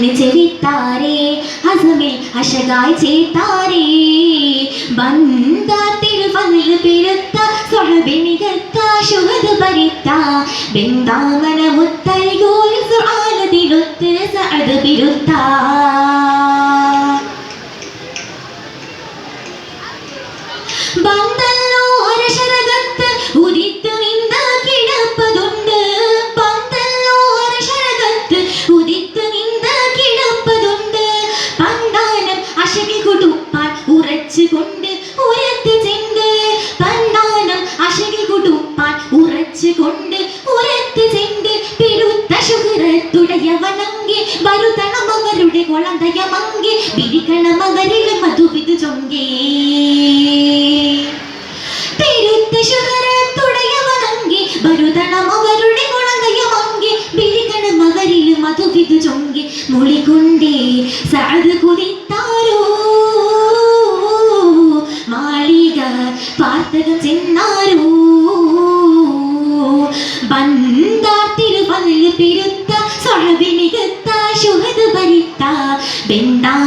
ഹസന് ചെവിത്താരേ ഹസമിൽ അശകായി ചേത്താരേ. ബന്ധാത്തിൽ വന്ന് പെരുത്ത സ്വഹബി മികത്ത ശുഹദ് പരിത്ത. ബിന്ദാവന മുത്തരി ഗോരി സുആലതിലൊത്ത് സഅദ് ബിരുത്ത. ബന്തല്ലോ ഉറച്ചുകൊണ്ട് ഉയർത്തി ചെണ്ട് പണ്ടാനം അശകി കുടുംബാൻ ഉറച്ചുകൊണ്ട് ഉയർത്തി ചെണ്ട് പെരുത്ത ശുഹൃത്തുടയവനങ്കി മരുതണം അവരുടെ കുളന്തയമങ്കി വിരിക്കണം വിരിക്കണമവരുടെ മധുവിതു ചൊങ്കേ. പെരുത്ത ശുഹൃത്തുടയവനങ്കി മരുതണം അവരുടെ കുളന്തയമങ്കി വിരിക്കണം അവരിൽ മധുവിതു ചൊങ്കി. മൊളികൊണ്ടേ സാധു കുതിത്താരോ പാർത്തകം ചെന്നാരൂ. ബന്ദാർ തിരുവല്ല് പെരുത്ത ശുഹദ് ഭരിത്ത ബെന്താമന